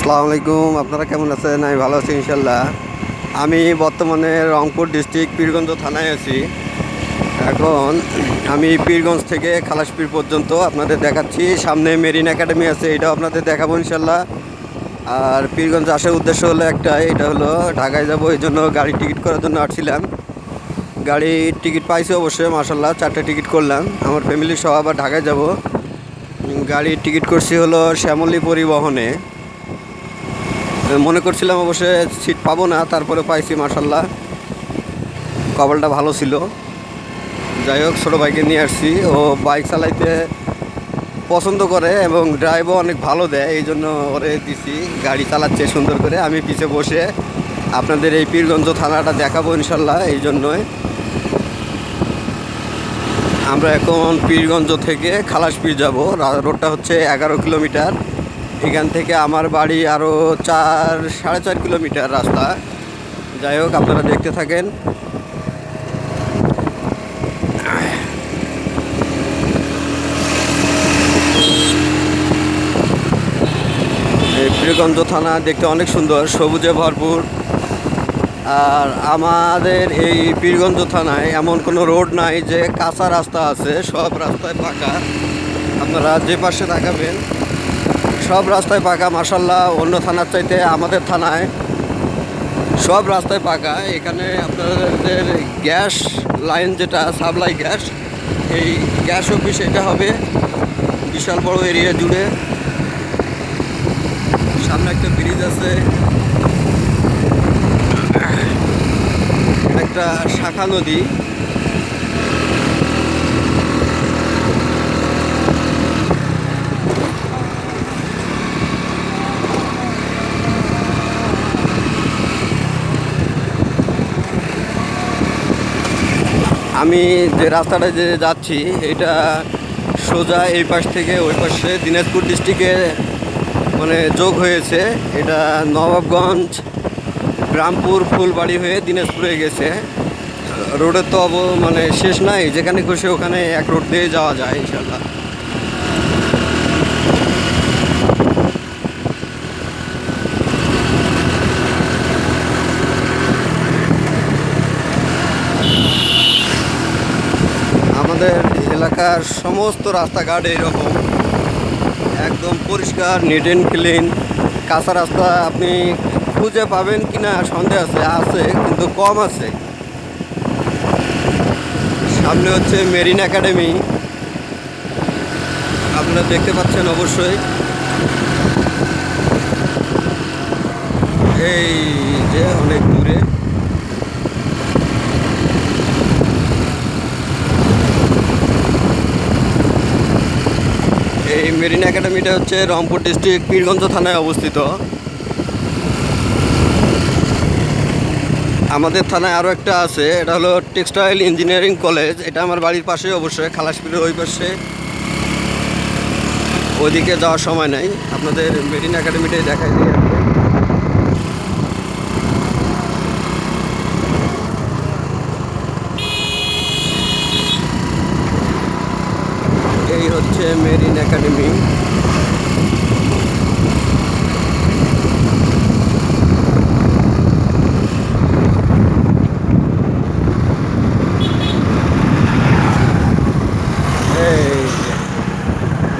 আসসালামু আলাইকুম, আপনারা কেমন আছেন? আমি ভালো আছি ইনশাল্লাহ আমি বর্তমানে রংপুর ডিস্ট্রিক্ট পীরগঞ্জ থানায় আছি। এখন আমি পীরগঞ্জ থেকে খালাসপীর পর্যন্ত আপনাদের দেখাচ্ছি। সামনে মেরিন একাডেমি আছে, এটাও আপনাদের দেখাবো ইনশাল্লাহ আর পীরগঞ্জ আসার উদ্দেশ্য হলো একটাই, এটা হলো ঢাকায় যাব, এই জন্য গাড়ি টিকিট করার জন্য আসছিলাম। গাড়ির টিকিট পাইছি অবশ্যই মাসাল্লাহ চারটে টিকিট করলাম। আমার ফ্যামিলি সহ আবার ঢাকায় যাব। গাড়ির টিকিট করছি হলো শ্যামলী পরিবহনে। মনে করছিলাম অবশ্যই সিট পাবো না তারপরে পাইছি মার্শাল্লাহ কপালটা ভালো ছিল। যাই হোক, ছোটো বাইকে নিয়ে আসছি। ও বাইক চালাইতে পছন্দ করে এবং ড্রাইভও অনেক ভালো দেয়, এই জন্য ওরে দিছি। গাড়ি চালাচ্ছে সুন্দর করে, আমি পিছে বসে আপনাদের এই পীরগঞ্জ থানাটা দেখাবো ইনশাল্লাহ এই জন্যই। আমরা এখন পীরগঞ্জ থেকে খালাসপীর যাব। রোডটা হচ্ছে এগারো কিলোমিটার। এখান থেকে আমার বাড়ি আরও চার, সাড়ে চার কিলোমিটার রাস্তা। যাই হোক, আপনারা দেখতে থাকেন। পীরগঞ্জ থানা দেখতে অনেক সুন্দর, সবুজে ভরপুর। আর আমাদের এই পীরগঞ্জ থানায় এমন কোনো রোড নাই যে কাঁচা রাস্তা আছে, সব রাস্তায় পাকা আপনারা যে পাশে তাকাবেন সব রাস্তায় পাকা মাসাল্লাহ অন্য থানার চাইতে আমাদের থানায় সব রাস্তায় পাকা। এখানে আপনাদের গ্যাস লাইন যেটা, সাপ্লাই গ্যাস, এই গ্যাস অফিস এটা হবে বিশাল বড় এরিয়া জুড়ে। সামনে একটা ব্রিজ আছে। একটা শাখা নদী। আমি যে রাস্তাটা যে যাচ্ছি, এটা সোজা এই পাশ থেকে ওই পাশে দিনাজপুর ডিস্ট্রিক্টে মানে যোগ হয়েছে। এটা নবাবগঞ্জ গ্রামপুর ফুলবাড়ি হয়ে দিনাজপুরে গেছে। রোডের তো অব মানে শেষ নাই, যেখানে খুশি ওখানে এক রোড দিয়ে যাওয়া যায় ইনশাল্লাহ আমাদের এলাকার সমস্ত রাস্তাঘাট এইরকম। একদম পরিষ্কার নিট অ্যান্ড ক্লিন কাঁচা রাস্তা আপনি খুঁজে পাবেন কি না সন্দেহ আছে আছে, কিন্তু কম আছে। সামনে হচ্ছে মেরিন একাডেমি। আপনারা দেখতে পাচ্ছেন অবশ্যই। এই যে অনেক দূরে এই মেরিন একাডেমিটা হচ্ছে রংপুর ডিস্ট্রিক্ট পীরগঞ্জ থানায় অবস্থিত। আমাদের থানায় আরও একটা আছে, এটা হলো টেক্সটাইল ইঞ্জিনিয়ারিং কলেজ, এটা আমার বাড়ির পাশে অবশ্যই, খালাসপুরের ওই পাশে। ওইদিকে যাওয়ার সময় নাই, আপনাদের মেরিন একাডেমিটাই দেখাই দিয়ে আসবে এই হচ্ছে মেরিন একাডেমি এই যে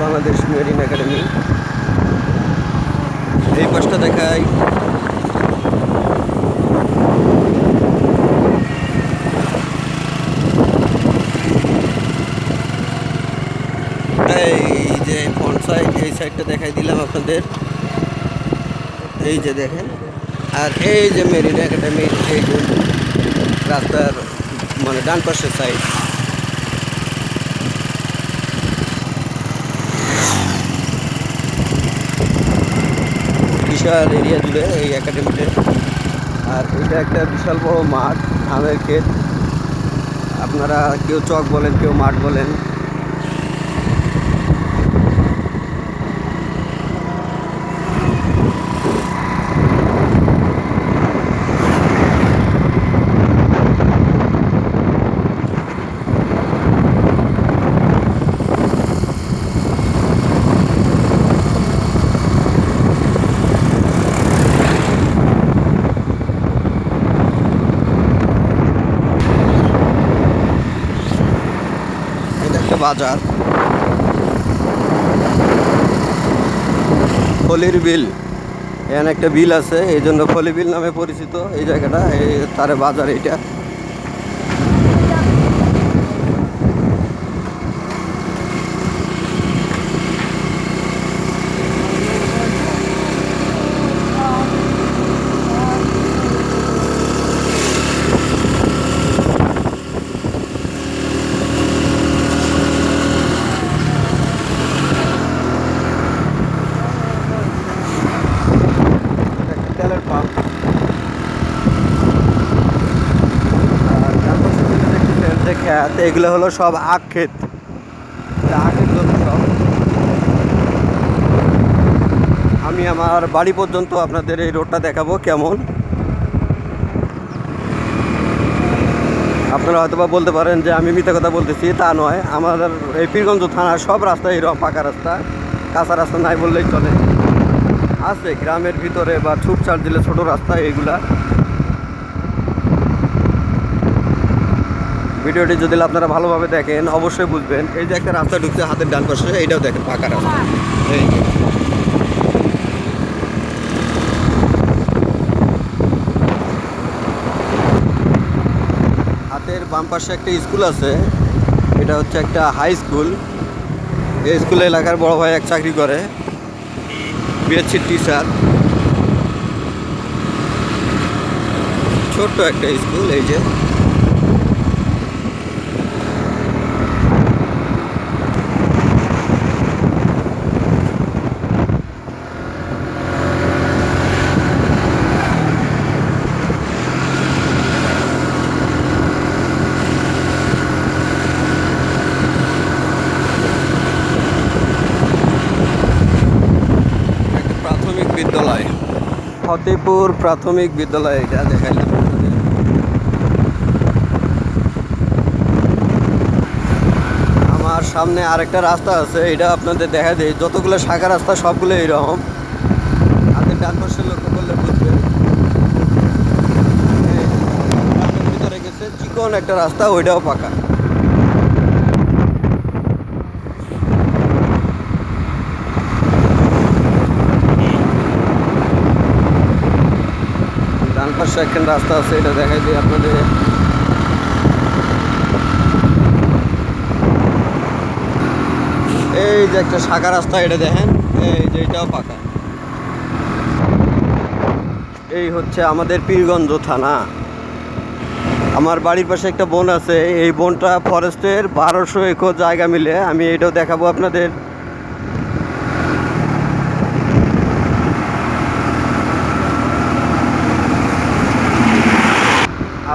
বাংলাদেশ মেরিন একাডেমি এই পাশটা দেখাই এই যে ফ্রন্ট সাইড এই সাইডটা দেখাই দিলাম আপনাদের এই যে দেখেন। আর এই যে মেরিন একাডেমি, এই রাস্তার মানে ডান পাশের সাইড বিশাল এরিয়া জুড়ে এই একাডেমিতে। আর এটা একটা বিশাল বড় মাঠ ধানের ক্ষেত আপনারা কেউ চক বলেন, কেউ মাঠ বলেন। বাজার। ফলির বিল। এখানে একটা বিল আছে, এই জন্য ফলি বিল নামে পরিচিত, এই জায়গাটা, এই তারে বাজার এইটা একটা তেলের পাম্প আর তার পাশে যেটা দেখতেছেন যে ক্ষেত এগুলো হলো সব আখ ক্ষেত আখের জন্য সব। আমি আমার বাড়ি পর্যন্ত আপনাদের এই রোডটা দেখাবো কেমন। আপনারা হয়তো বা বলতে পারেন যে আমি মিথ্যা কথা বলতেছি, তা নয়। আমাদের এই পীরগঞ্জ থানার সব রাস্তা এরকম পাকা রাস্তা। কাঁচা রাস্তা নাই বললেই চলে। আছে, গ্রামের ভিতরে বা ছুটছাট দিলে ছোট রাস্তা এইগুলা। ভিডিওটি যদি আপনারা ভালোভাবে দেখেন, অবশ্যই বুঝবেন। এই যে একটা রাস্তা ঢুকছে হাতের ডান পাশে, এইটাও দেখেন, পাকা রাস্তা। হাতের বাম পাশে একটা স্কুল আছে। এটা হচ্ছে একটা হাই স্কুল। এই স্কুলে এলাকার বড় ভাই এক চাকরি করে বিএসসি টিচার। ছোট্ট একটা স্কুল, এই যে একটা প্রাথমিক বিদ্যালয় ফতেপুর প্রাথমিক বিদ্যালয়, এটা দেখাইলাম। আমার সামনে আরেকটা রাস্তা আছে, এটা আপনাদের দেখা দেয় যতগুলো শাখা রাস্তা, সবগুলো এইরকম। হাতের ডান পাশে লক্ষ্য করলে বুঝবেন। ভিতরে গেছে চিকন একটা রাস্তা, ওইটাও পাকা ডান পাশে একখান রাস্তা আছে, এটা দেখাই দিই আপনাদের। এই যে একটা শাখা রাস্তা, এটা দেখেন। এই যে এটাও পাকা। এই হচ্ছে আমাদের পীরগঞ্জ থানা। আমার বাড়ির পাশে একটা বন আছে, এই বনটা ফরেস্টের বারোশো একর জায়গা মিলে। আমি এটাও দেখাবো আপনাদের।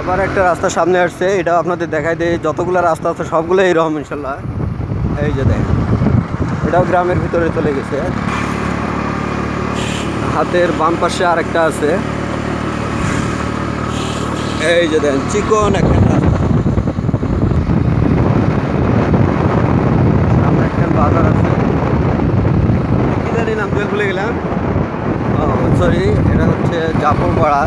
আবার একটা রাস্তা সামনে আসছে এটা আপনাদের দেখাই দেয় যতগুলো রাস্তা আছে সবগুলো এইরকম ইনশাল্লাহ। এই যে দেখ এটাও গ্রামের ভিতরে চলে গেছে। হাতের বাম পাশে আরেকটা আছে। এই যে দেন চিকন একটা সামনে একটা বাজার আছে। কি জানি নাম ভুলে গেলাম। সরি এটা হচ্ছে জাফরপাড়া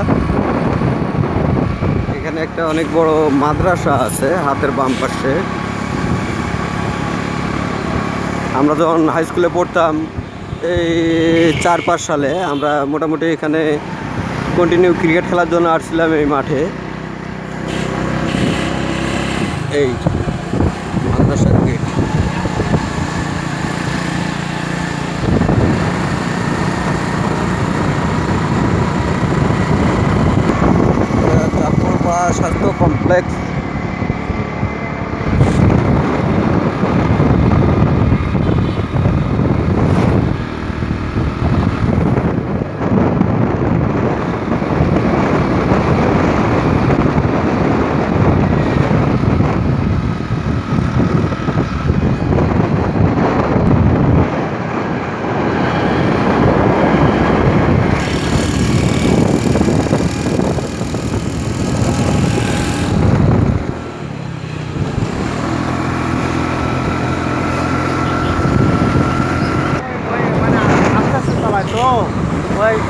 এখানে একটা অনেক বড় মাদ্রাসা আছে হাতের বাম পাশে। আমরা যখন হাই স্কুলে পড়তাম, এই চার পাঁচ সালে আমরা মোটামুটি এখানে কন্টিনিউ ক্রিকেট খেলার জন্য আসছিলাম এই মাঠে। এই Rolex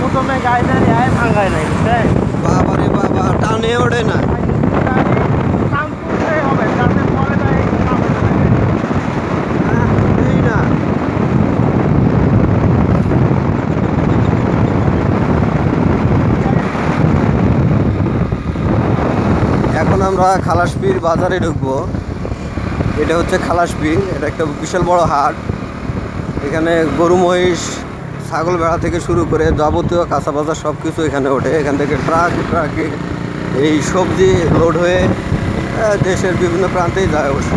প্রথমে আয় ভাঙায় নাই হ্যাঁ, না। এখন আমরা খালাসপীর বাজারে ঢুকবো। এটা হচ্ছে খালাসপীর এটা একটা বিশাল বড় হাট। এখানে গরু মহিষ ছাগল বেড়া থেকে শুরু করে যাবতীয় কাঁচা বাজার সব কিছু এখানে ওঠে। এখান থেকে ট্রাক, ট্রাকে এই সবজি লোড হয়ে দেশের বিভিন্ন প্রান্তেই যায় অবশ্য।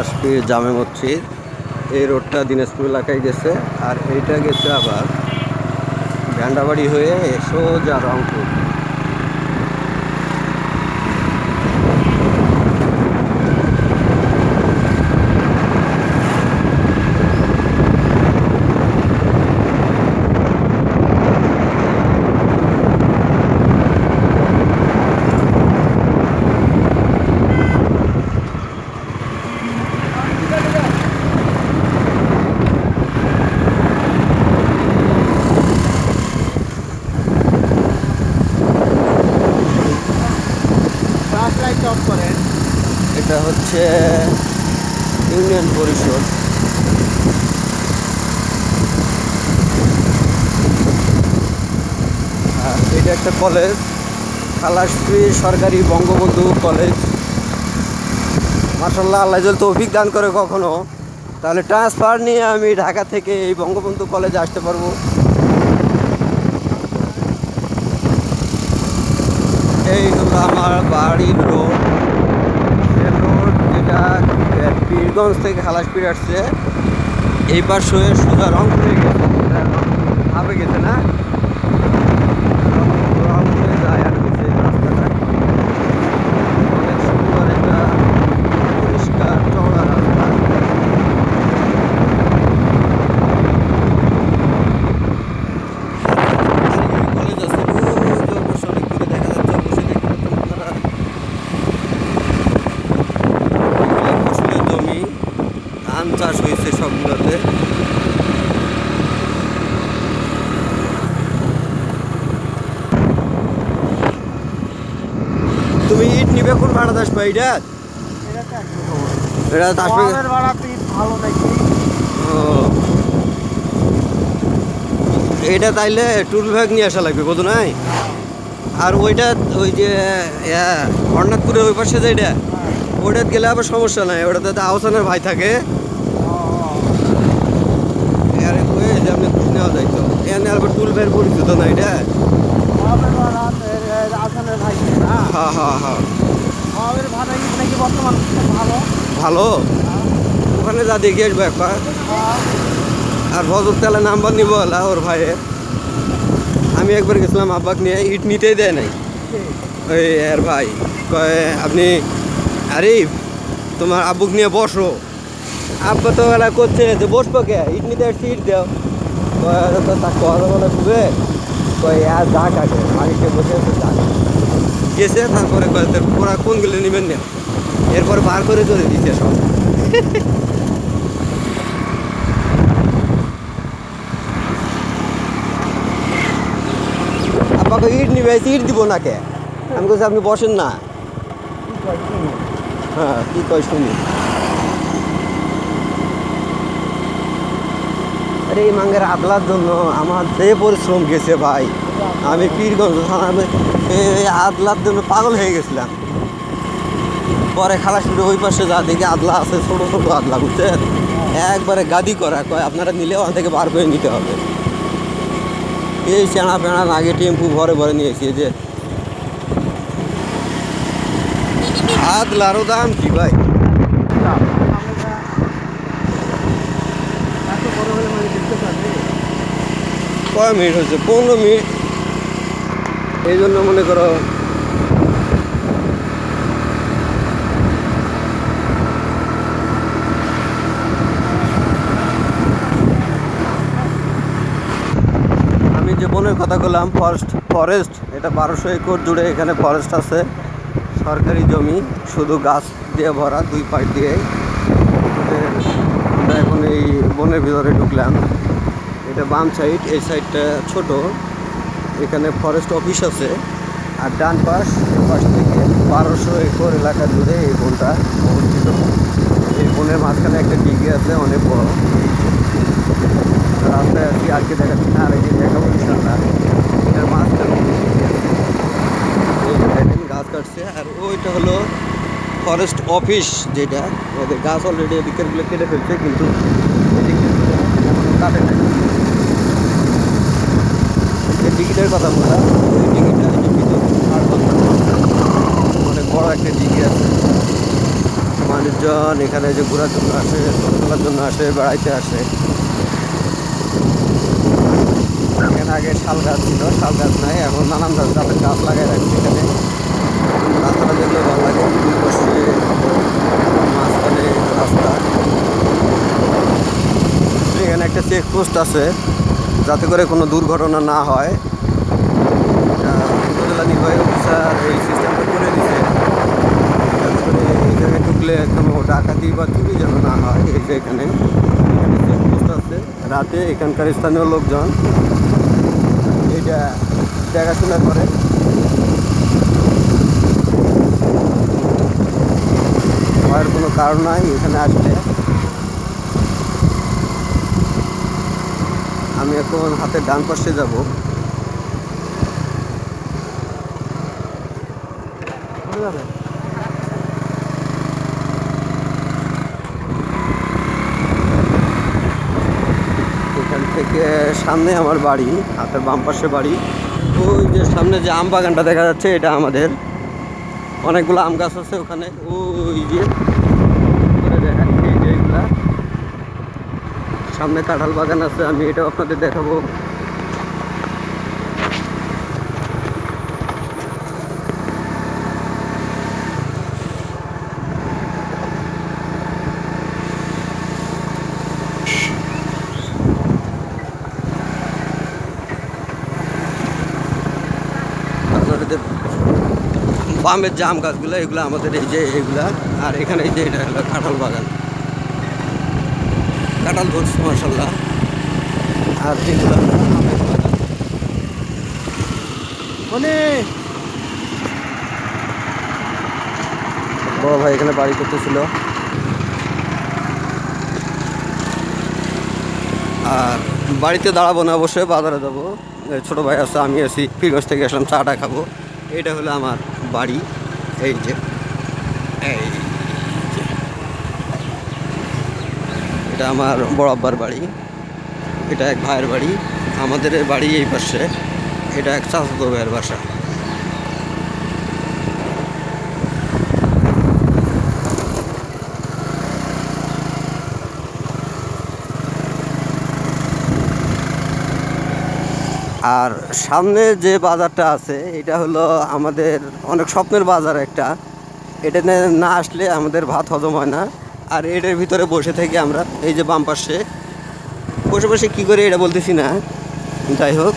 খালাসপির জামে মসজিদ। এই রোডটা দিনাজপুর এলাকায় গেছে। আর এইটা গেছে আবার ভ্যান্ডাবাড়ি হয়ে সোজা রংপুর ট্রাক লাইট অফ করেন এটা হচ্ছে ইউনিয়ন পরিষদ। আর এটা একটা কলেজ খালাসপুরি সরকারি বঙ্গবন্ধু কলেজ। মাসাল্লাহ আল্লাহ যদি তৌফিক দান করে কখনো, তাহলে ট্রান্সফার নিয়ে আমি ঢাকা থেকে এই বঙ্গবন্ধু কলেজে আসতে পারব। এই হলো আমার বাড়ির রোড সে রোড যেটা আহ, পীরগঞ্জ থেকে খালাসপির আসছে। এই পাশ হয়ে রং রংপুরে গেছে। হবে ভাবে গেছে না রংপুরে যায় আর গেছে এই রাস্তাটা অনেক সুন্দর একটা পরিষ্কার চওড়া রাস্তা কলেজ আছে ওই যে অবশ্য অনেক দূরে দেখা যাচ্ছে অবশ্যই দেখতে পাচ্ছেন আপনারা এগুলো ফসলের জমি ধান চাষ হয়েছে সবগুলোতে তুমি ইট নিবে কোন ভাড়া দাস এটা? এটা দাস ভালো নাকি এটা তাইলে টুল ব্যাগ নিয়ে আসা লাগবে কত নাই? আর ওইটা ওই যে হরনাথপুরের ওই পাশে যে এটা ওটাতে গেলে আবার সমস্যা নাই ওটাতে তো আহসানের ভাই থাকে ও, ও। আরে ওই যে আপনি খুঁজ নেওয়া যাইতো এখানে আবার টুল ব্যাগ পরিচিত না এটা আমাদের ভাড়া এর- এর আসানের ভাই না হা হা হা আমাদের ভাড়া ঈদ নাকি বর্তমান খুব ভালো ভালো ওখানে যা দেখে আসব একবার। আর ভজর তেলে নাম্বার নিবো ওর ভাইয়ের আমি একবার গেছিলাম আব্বাক নিয়ে, ইট নিতেই দেয় নাই। ওই এর ভাই কয়, আপনি আরিফ তোমার আব্বুক নিয়ে বসো। আব্বা তো এলা করছে, যে বসবো কে? ইট নিতে আসছি, ইট দাও। তো কথা বলে খুবে? কয় আর যা কাটে মালিককে বসে গেছে, তারপরে কয় পোড়া কোনগুলো নেবেন না? এরপর বার করে করে দিচ্ছে সব। আব্বাকে ইট নিবে ইট দিব না কে? আমি বলছি আপনি বসেন না। হ্যাঁ কি কয় শুনি। আরে, এই মাঙ্গের আদলার জন্য আমার যে পরিশ্রম গেছে ভাই। আমি পীরগঞ্জ থানা আদলার জন্য পাগল হয়ে গেছিলাম। পরে খালাসপুরে ওই পাশে যা দেখি আদলা আছে, ছোটো ছোটো আদলা, বুঝছেন? একবারে গাদি করা, কয় আপনারা নিলে ওখান থেকে বার করে নিতে হবে। এই চেনা পেনা আগে টেম্পু ভরে ভরে নিয়েছি যে। আদলারও দাম কি ভাই? কয় মিনিট হচ্ছে? পনেরো মিনিট। এই জন্য মনে করো আমি যে বনের কথা বললাম ফরেস্ট ফরেস্ট এটা বারোশো একর জুড়ে এখানে ফরেস্ট আছে। সরকারি জমি, শুধু গাছ দিয়ে ভরা, দুই পাশ দিয়ে। আমরা এখন এই বনের ভিতরে ঢুকলাম। এটা বাম সাইড এই সাইডটা ছোট। এখানে ফরেস্ট অফিস আছে। আর ডান পাশ পাশ থেকে বারোশো একর এলাকা জুড়ে এই বনটা অবস্থিত। এই বনের মাঝখানে একটা ডিগি আছে, অনেক বড়। রাস্তায় আছি আজকে দেখাচ্ছি, না, আর একদিন দেখাবো ইনশাল্লাহ এটার মাঝখানে গাছ কাটছে, আর ওইটা হলো ফরেস্ট অফিস যেটা, ওদের গাছ অলরেডি এদিকেরগুলো কেটে ফেলছে, কিন্তু কাটে যে টিকিটের কথা ওই টিকিটটা বছর অনেক বড় একটা টিকিট আছে। মানুষজন এখানে যে ঘোরার জন্য আসে তোলার জন্য আসে, বেড়াইতে আসে। এখানে আগে শাল গাছ ছিল, শাল গাছ নাই, এখন নানান জাতের গাছ লাগাই রাখছে এখানে। রাস্তাটা দেখলে ভালো লাগে মাঝখানে রাস্তা। এখানে একটা চেক পোস্ট আছে, যাতে করে কোনো দুর্ঘটনা না হয়। উপজেলা নির্বাহী অফিসার এই সিস্টেমটা করে দিছে। যাতে ঢুকলে কোনো ডাকাতি বা চুরি যেন না হয়, এই যে এখানে। এখানে চেক পোস্ট আছে। রাতে এখানকার স্থানীয় লোকজন দেখাশোনা করে। ভয়ের কোনো কারণ নাই, এখানে আসলে আমি এখন হাতে ডান পাশে যাব। কোথায় যাবেন? এখান থেকে সামনে আমার বাড়ি, হাতের বাম পাশে বাড়ি। ওই যে সামনে যে আম বাগানটা দেখা যাচ্ছে, এটা আমাদের। অনেকগুলো আম গাছ আছে ওখানে। ওই যে সামনে কাঁঠাল বাগান আছে, আমি এটাও আপনাদের দেখাবো তারপরে যে বামের জাম গাছগুলো এগুলো আমাদের এই যে এগুলা আর এখানে এই যে এটা হলো কাঁঠাল বাগান। কাঁঠাল ধরছে মার্শাল্লাহ আর এগুলো আমের বাগান। মনি! বড় ভাই এখানে বাড়ি করতেছিল। আর বাড়িতে দাঁড়াবো না অবশ্যই বাজারে যাব। ছোটো ভাই আছে আমি আছি পীরগঞ্জ থেকে আসলাম চাটা খাব। এটা হলো আমার বাড়ি, এই যে। এই এটা আমার বড় আব্বার বাড়ি। এটা এক ভাইয়ের বাড়ি। আমাদের বাড়ি এই পাশে। এটা এক চাচাতো ভাইয়ের বাসা। আর সামনে যে বাজারটা আছে, এটা হলো আমাদের অনেক স্বপ্নের বাজার একটা। এটা না আসলে আমাদের ভাত হজম হয় না। আর এটার ভিতরে বসে থেকে আমরা এই যে বাম পাশে, বসে বসে কী করে এটা বলতেছি না? যাই হোক,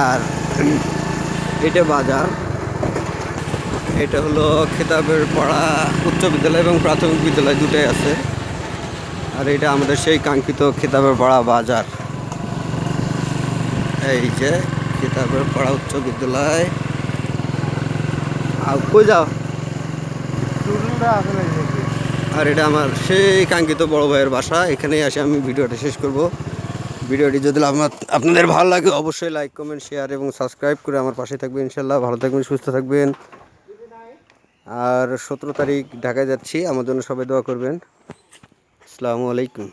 আর এটা বাজার। এটা হলো খেতাবের পড়া উচ্চ বিদ্যালয় এবং প্রাথমিক বিদ্যালয় দুটোই আছে। আর এটা আমাদের সেই কাঙ্ক্ষিত খেতাবের পড়া বাজার। এই যে কিতাবের পড়া উচ্চ বিদ্যালয়। আর কই যাও? আর এটা আমার সেই কাঙ্ক্ষিত বড় ভাইয়ের বাসা এখানেই আসে আমি ভিডিওটা শেষ করব। ভিডিওটি যদি আমার আপনাদের ভালো লাগে অবশ্যই লাইক কমেন্ট শেয়ার এবং সাবস্ক্রাইব করে আমার পাশে থাকবেন ইনশাল্লাহ ভালো থাকবেন সুস্থ থাকবেন। আর সতেরো তারিখ ঢাকায় যাচ্ছি আমার জন্য সবাই দোয়া করবেন। আসসালামু আলাইকুম।